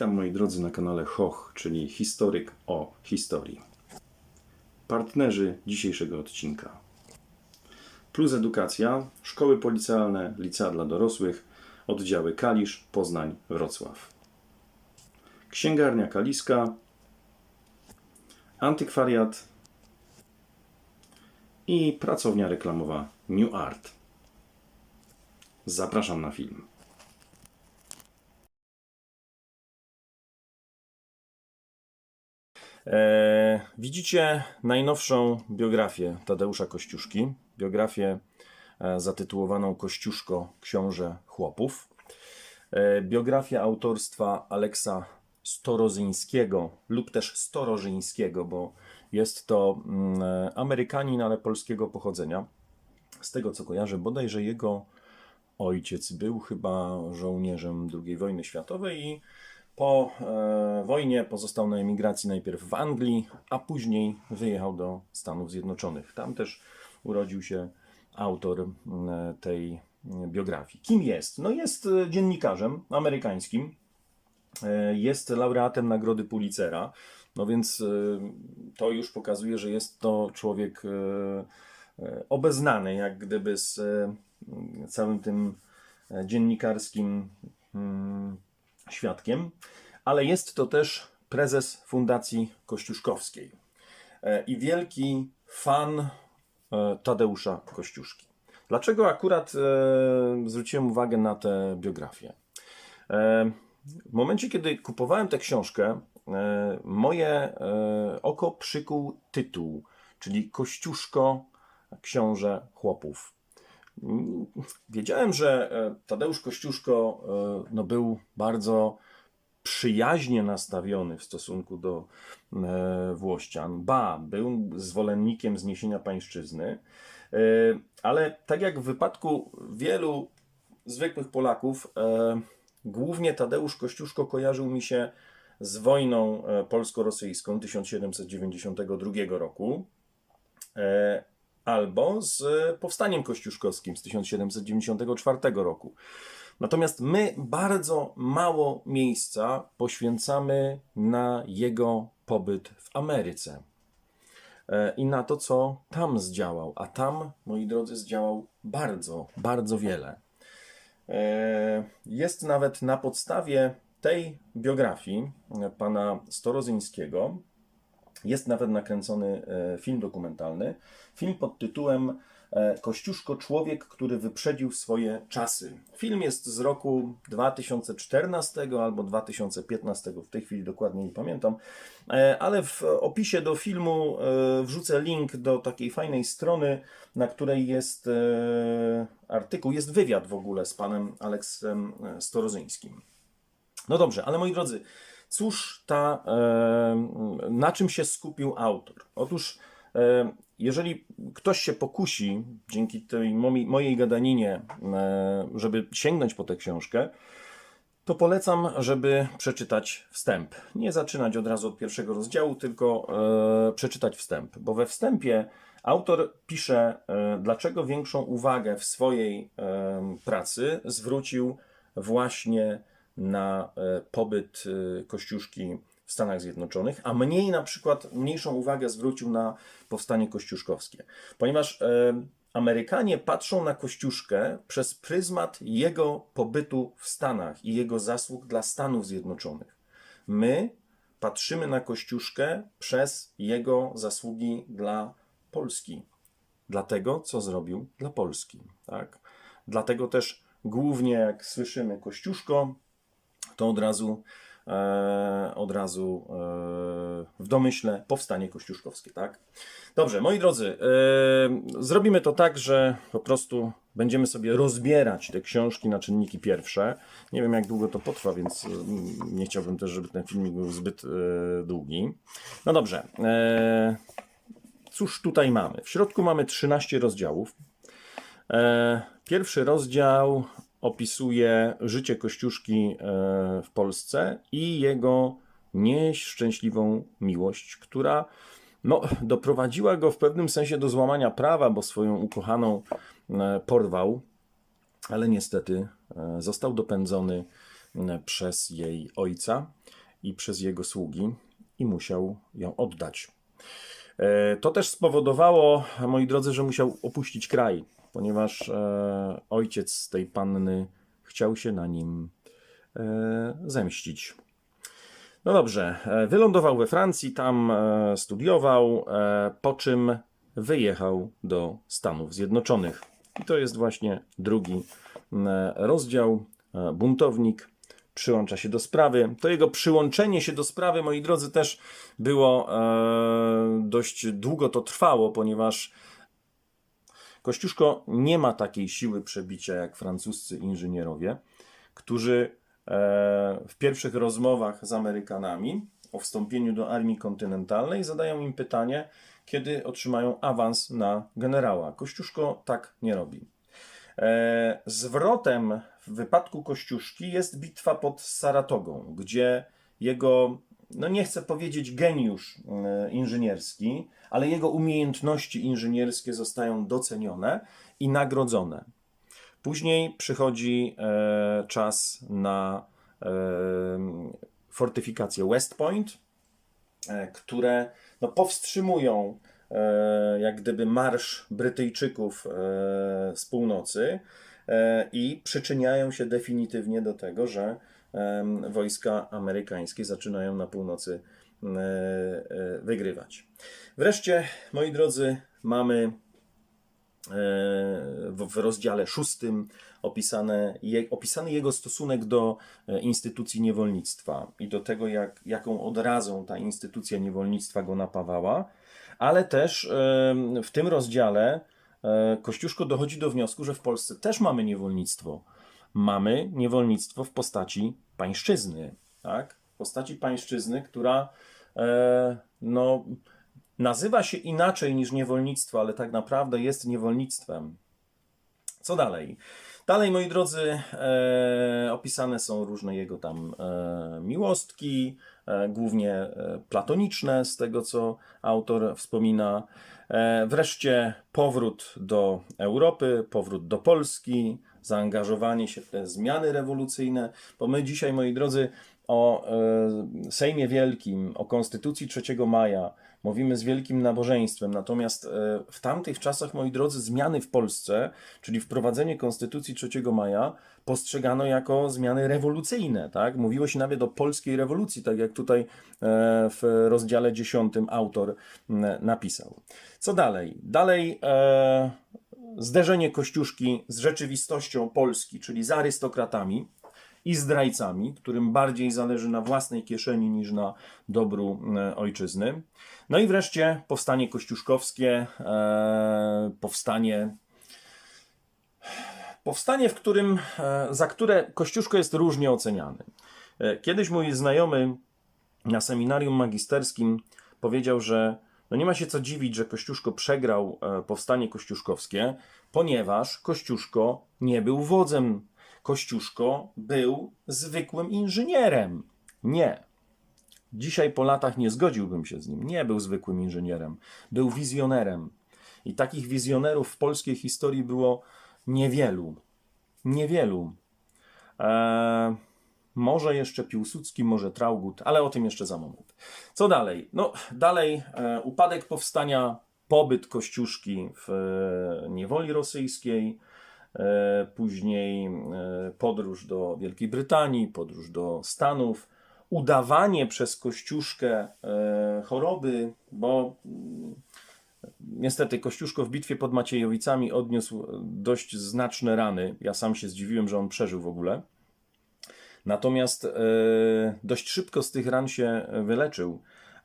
Witam moi drodzy na kanale HOH, czyli historyk o historii. Partnerzy dzisiejszego odcinka. Plus Edukacja, szkoły policealne, licea dla dorosłych, oddziały Kalisz, Poznań, Wrocław. Księgarnia Kaliska, antykwariat i pracownia reklamowa New Art. Zapraszam na film. E, widzicie najnowszą biografię Tadeusza Kościuszki. Biografię e, zatytułowaną Kościuszko Książę Chłopów. E, biografię autorstwa Aleksa Storozyńskiego lub też Storożyńskiego, bo jest to mm, e, Amerykanin, ale polskiego pochodzenia. Z tego co kojarzę, bodajże jego ojciec był chyba żołnierzem II wojny światowej i po e, wojnie pozostał na emigracji najpierw w Anglii, a później wyjechał do Stanów Zjednoczonych. Tam też urodził się autor tej biografii. Kim jest? No jest e, dziennikarzem amerykańskim, e, jest laureatem Nagrody Pulitzera, no więc to już pokazuje, że jest to człowiek obeznany jak gdyby z całym tym dziennikarskim mm, świadkiem, ale jest to też prezes Fundacji Kościuszkowskiej e, i wielki fan e, Tadeusza Kościuszki. Dlaczego akurat e, zwróciłem uwagę na tę biografię? W momencie, kiedy kupowałem tę książkę, moje oko przykuł tytuł, czyli Kościuszko, książę chłopów. Wiedziałem, że e, Tadeusz Kościuszko e, no, był bardzo przyjaźnie nastawiony w stosunku do e, Włościan. Ba, był zwolennikiem zniesienia pańszczyzny, ale tak jak w wypadku wielu zwykłych Polaków, głównie Tadeusz Kościuszko kojarzył mi się z wojną polsko-rosyjską 1792 roku albo z powstaniem kościuszkowskim z 1794 roku. Natomiast my bardzo mało miejsca poświęcamy na jego pobyt w Ameryce e, i na to, co tam zdziałał. A tam, moi drodzy, zdziałał bardzo, bardzo wiele. E, Jest nawet na podstawie tej biografii e, pana Storozyńskiego, jest nawet nakręcony e, film dokumentalny. Film pod tytułem e, Kościuszko Człowiek, który wyprzedził swoje czasy. Film jest z roku 2014 albo 2015, w tej chwili dokładnie nie pamiętam, e, ale w opisie do filmu wrzucę link do takiej fajnej strony, na której jest artykuł, jest wywiad w ogóle z panem Aleksem Storozyńskim. No dobrze, ale moi drodzy, cóż ta, na czym się skupił autor? Otóż, jeżeli ktoś się pokusi dzięki tej mojej gadaninie, żeby sięgnąć po tę książkę, to polecam, żeby przeczytać wstęp. Nie zaczynać od razu od pierwszego rozdziału, tylko e, przeczytać wstęp, bo we wstępie autor pisze, e, dlaczego większą uwagę w swojej pracy zwrócił właśnie na e, pobyt e, Kościuszki w Stanach Zjednoczonych, a mniej na przykład, mniejszą uwagę zwrócił na powstanie kościuszkowskie. Ponieważ e, Amerykanie patrzą na Kościuszkę przez pryzmat jego pobytu w Stanach i jego zasług dla Stanów Zjednoczonych. My patrzymy na Kościuszkę przez jego zasługi dla Polski, dla tego, co zrobił dla Polski. Tak? Dlatego też głównie, jak słyszymy Kościuszko, to od razu, e, od razu e, w domyśle powstanie kościuszkowskie, tak? Dobrze, moi drodzy, e, zrobimy to tak, że po prostu będziemy sobie rozbierać te książki na czynniki pierwsze. Nie wiem, jak długo to potrwa, więc nie chciałbym też, żeby ten filmik był zbyt długi. No dobrze. Cóż tutaj mamy? W środku mamy 13 rozdziałów. Pierwszy rozdział opisuje życie Kościuszki e, w Polsce i jego nieszczęśliwą miłość, która no, doprowadziła go w pewnym sensie do złamania prawa, bo swoją ukochaną e, porwał, ale niestety e, został dopędzony przez jej ojca i przez jego sługi i musiał ją oddać. To też spowodowało, moi drodzy, że musiał opuścić kraj, ponieważ e, ojciec tej panny chciał się na nim e, zemścić. No dobrze, e, wylądował we Francji, tam e, studiował, e, po czym wyjechał do Stanów Zjednoczonych. I to jest właśnie drugi m, rozdział. E, Buntownik przyłącza się do sprawy. To jego przyłączenie się do sprawy, moi drodzy, też było e, dość długo to trwało, ponieważ Kościuszko nie ma takiej siły przebicia jak francuscy inżynierowie, którzy e, w pierwszych rozmowach z Amerykanami o wstąpieniu do armii kontynentalnej zadają im pytanie, kiedy otrzymają awans na generała. Kościuszko tak nie robi. E, Zwrotem w wypadku Kościuszki jest bitwa pod Saratogą, gdzie jego, no nie chcę powiedzieć geniusz e, inżynierski, ale jego umiejętności inżynierskie zostają docenione i nagrodzone. Później przychodzi e, czas na e, fortyfikacje West Point, e, które no, powstrzymują e, jak gdyby marsz Brytyjczyków e, z północy e, i przyczyniają się definitywnie do tego, że wojska amerykańskie zaczynają na północy e, e, wygrywać. Wreszcie, moi drodzy, mamy w, w rozdziale szóstym opisane, opisany jego stosunek do e, instytucji niewolnictwa i do tego, jak, jaką odrazą ta instytucja niewolnictwa go napawała, ale też w tym rozdziale e, Kościuszko dochodzi do wniosku, że w Polsce też mamy niewolnictwo. Mamy niewolnictwo w postaci pańszczyzny, tak? W postaci pańszczyzny, która e, no, nazywa się inaczej niż niewolnictwo, ale tak naprawdę jest niewolnictwem. Co dalej? Dalej, moi drodzy, e, opisane są różne jego tam e, miłostki, e, głównie e, platoniczne, z tego co autor wspomina. E, wreszcie powrót do Europy, powrót do Polski, zaangażowanie się w te zmiany rewolucyjne, bo my dzisiaj, moi drodzy, o e, Sejmie Wielkim, o Konstytucji 3 maja mówimy z wielkim nabożeństwem, natomiast e, w tamtych czasach, moi drodzy, zmiany w Polsce, czyli wprowadzenie Konstytucji 3 maja, postrzegano jako zmiany rewolucyjne. Tak? Mówiło się nawet o polskiej rewolucji, tak jak tutaj e, w rozdziale 10 autor napisał. Co dalej? Dalej e, zderzenie Kościuszki z rzeczywistością Polski, czyli z arystokratami i zdrajcami, którym bardziej zależy na własnej kieszeni niż na dobru e, ojczyzny. No i wreszcie powstanie kościuszkowskie, e, powstanie, powstanie, w którym, e, za które Kościuszko jest różnie oceniany. Kiedyś mój znajomy na seminarium magisterskim powiedział, że no nie ma się co dziwić, że Kościuszko przegrał e, powstanie kościuszkowskie, ponieważ Kościuszko nie był wodzem. Kościuszko był zwykłym inżynierem. Nie. Dzisiaj po latach nie zgodziłbym się z nim. Nie był zwykłym inżynierem. Był wizjonerem. I takich wizjonerów w polskiej historii było niewielu. Niewielu. Eee, może jeszcze Piłsudski, może Traugut, ale o tym jeszcze za moment. Co dalej? No, dalej e, upadek powstania, pobyt Kościuszki w e, niewoli rosyjskiej, e, później e, podróż do Wielkiej Brytanii, podróż do Stanów, udawanie przez Kościuszkę e, choroby, bo mm, Niestety Kościuszko w bitwie pod Maciejowicami odniósł dość znaczne rany. Ja sam się zdziwiłem, że on przeżył w ogóle. Natomiast e, dość szybko z tych ran się wyleczył,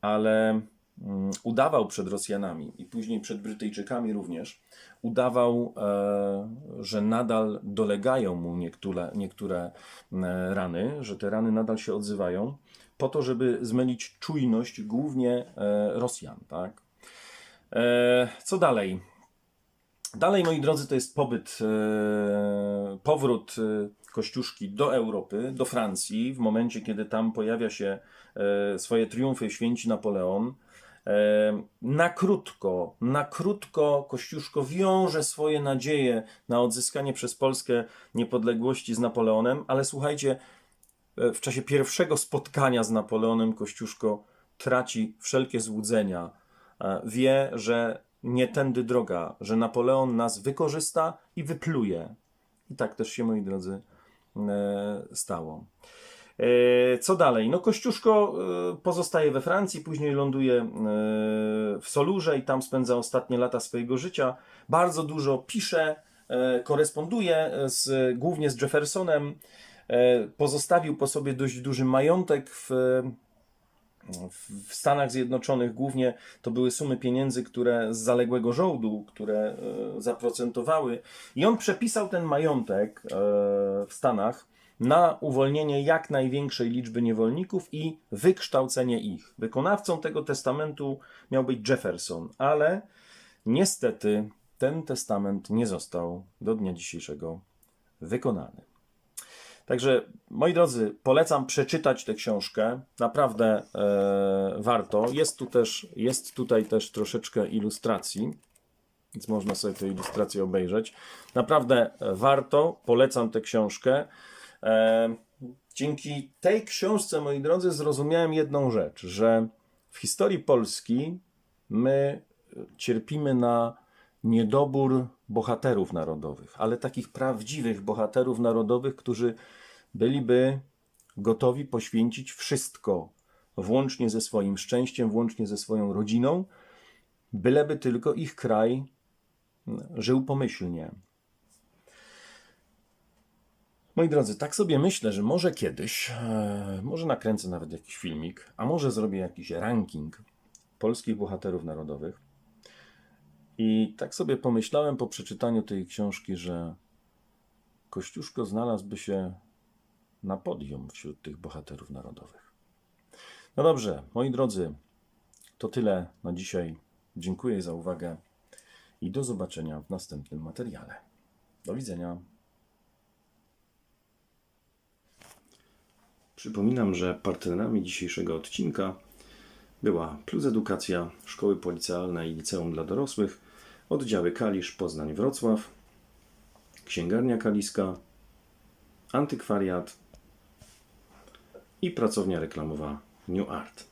ale mm, udawał przed Rosjanami i później przed Brytyjczykami również, udawał, e, że nadal dolegają mu niektóre, niektóre e, rany, że te rany nadal się odzywają, po to, żeby zmylić czujność głównie e, Rosjan. Tak? E, Co dalej? Dalej, moi drodzy, to jest pobyt, e, powrót e, Kościuszki do Europy, do Francji, w momencie, kiedy tam pojawia się e, swoje triumfy święci Napoleon. E, Na krótko, na krótko Kościuszko wiąże swoje nadzieje na odzyskanie przez Polskę niepodległości z Napoleonem, ale słuchajcie, e, w czasie pierwszego spotkania z Napoleonem Kościuszko traci wszelkie złudzenia. Wie, że nie tędy droga, że Napoleon nas wykorzysta i wypluje. I tak też się, moi drodzy, stało. E, Co dalej? No Kościuszko e, pozostaje we Francji, później ląduje e, w Solurze i tam spędza ostatnie lata swojego życia. Bardzo dużo pisze, e, koresponduje z, głównie z Jeffersonem. E, Pozostawił po sobie dość duży majątek w, w Stanach Zjednoczonych. Głównie to były sumy pieniędzy, które z zaległego żołdu, które e, zaprocentowały. I on przepisał ten majątek e, w Stanach na uwolnienie jak największej liczby niewolników i wykształcenie ich. Wykonawcą tego testamentu miał być Jefferson, ale niestety ten testament nie został do dnia dzisiejszego wykonany. Także, moi drodzy, polecam przeczytać tę książkę. Naprawdę e, warto. Jest, tu też, jest tutaj też troszeczkę ilustracji, więc można sobie tę ilustrację obejrzeć. Naprawdę warto. Polecam tę książkę. E, dzięki tej książce, moi drodzy, zrozumiałem jedną rzecz, że w historii Polski my cierpimy na niedobór bohaterów narodowych, ale takich prawdziwych bohaterów narodowych, którzy byliby gotowi poświęcić wszystko, włącznie ze swoim szczęściem, włącznie ze swoją rodziną, byleby tylko ich kraj żył pomyślnie. Moi drodzy, tak sobie myślę, że może kiedyś, e, może nakręcę nawet jakiś filmik, a może zrobię jakiś ranking polskich bohaterów narodowych. I tak sobie pomyślałem po przeczytaniu tej książki, że Kościuszko znalazłby się na podium wśród tych bohaterów narodowych. No dobrze, moi drodzy, to tyle na dzisiaj. Dziękuję za uwagę i do zobaczenia w następnym materiale. Do widzenia. Przypominam, że partnerami dzisiejszego odcinka była Plus Edukacja, Szkoły Policjalne i Liceum dla Dorosłych, oddziały Kalisz, Poznań, Wrocław, Księgarnia Kaliska, Antykwariat i pracownia reklamowa New Art.